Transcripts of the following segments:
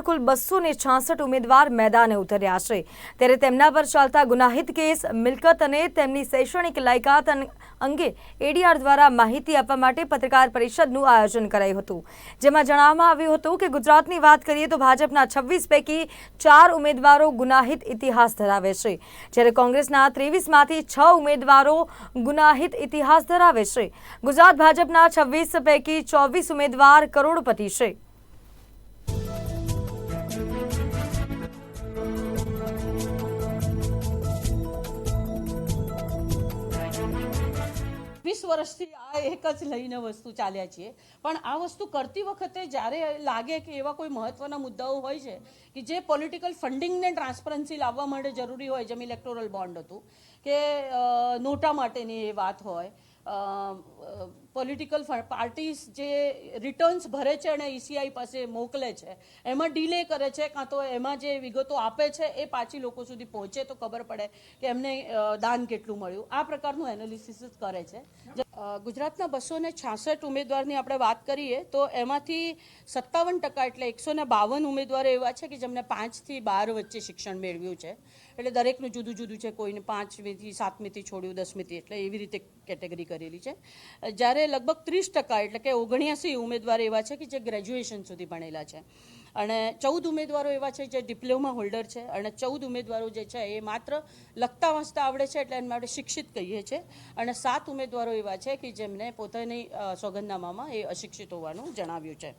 કુલ બસો ને છાસઠ ઉમેદવાર મેદાને ઉતર્યા છે. ત્યારે તેમના પર ચાલતા ગુનાહિત કેસ મિલકત અને તેમની શૈક્ષણિક લાયકાત અંગે એડીઆર દ્વારા માહિતી આપવા માટે પત્રકાર પરિષદનું આયોજન કરાયું હતું. જેમાં જણાવવામાં આવ્યું હતું કે ગુજરાતની વાત કરીએ તો ભાજપના છવ્વીસ પૈકી ચાર ઉમેદવારો ગુનાહિત ઇતિહાસ ધરાવે છે. જ્યારે કોંગ્રેસના ત્રેવીસમાંથી છ ઉમેદવારો ગુનાહિત ઇતિહાસ ધરાવે છે. ગુજરાત ભાજપના છવ્વીસ પૈકી ચોવીસ ઉમેદવાર કરોડપતિ છે. વીસ વર્ષથી આ એક જ લઈને વસ્તુ ચાલ્યા છીએ. પણ આ વસ્તુ કરતી વખતે જ્યારે લાગે કે એવા કોઈ મહત્વના મુદ્દાઓ હોય છે કે જે પોલિટિકલ ફંડિંગને ટ્રાન્સપરન્સી લાવવા માટે જરૂરી હોય, જેમ ઇલેક્ટોરલ બોન્ડ હતું કે નોટા માટેની એ વાત હોય. પોલિટિકલ પાર્ટીઝ જે રિટર્ન્સ ભરે છે અને ઈસીઆઈ પાસે મોકલે છે, એમાં ડીલે કરે છે કાં તો એમાં જે વિગતો આપે છે એ પાછી લોકો સુધી પહોંચે તો ખબર પડે કે એમને દાન કેટલું મળ્યું. આ પ્રકારનું એનાલિસિસ કરે છે. ગુજરાતના બસો ને છાસઠ ઉમેદવારની આપણે વાત કરીએ, તો એમાંથી સત્તાવન ટકા એટલે એકસો ને બાવન ઉમેદવારો એવા છે કે જેમને પાંચથી બાર વચ્ચે શિક્ષણ મેળવ્યું છે. એટલે દરેકનું જુદું જુદું છે, કોઈને પાંચમીથી, સાતમીથી છોડ્યું, દસમીથી, એટલે એવી રીતે કેટેગરી કરેલી છે. જ્યારે લગભગ ત્રીસ ટકા એટલે કે ઓગણ્યાસી ઉમેદવાર એવા છે કે જે ગ્રેજ્યુએશન સુધી ભણેલા છે. અને ચૌદ ઉમેદવારો એવા છે જે ડિપ્લોમા હોલ્ડર છે અને ચૌદ ઉમેદવારો જે છે એ માત્ર લખતા વાંચતા આવડે છે એટલે એના માટે શિક્ષિત કહીએ છીએ અને સાત ઉમેદવારો એવા છે કે જેમને પોતાની સોગંદનામામાં એ અશિક્ષિત હોવાનું જણાવ્યું છે.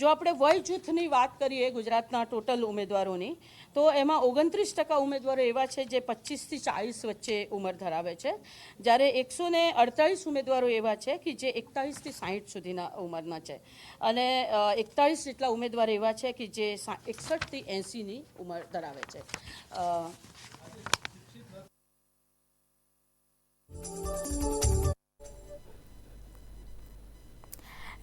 જો આપણે વય જૂથની વાત કરીએ ગુજરાતના ટોટલ ઉમેદવારોની, તો એમાં ઓગણત્રીસ ટકા ઉમેદવારો એવા છે જે પચીસથી ચાળીસ વચ્ચે ઉંમર ધરાવે છે. જ્યારે એકસો ને અડતાળીસ ઉમેદવારો એવા છે કે જે એકતાળીસથી સાહીઠ સુધીના ઉંમરના છે. અને એકતાળીસ જેટલા ઉમેદવાર એવા છે કે જે એકસઠથી એંસીની ઉંમર ધરાવે છે.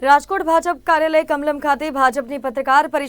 રાજકોટ ભાજપ કાર્યાલય કમલમ ખાતે ભાજપની પત્રકાર પરિષદ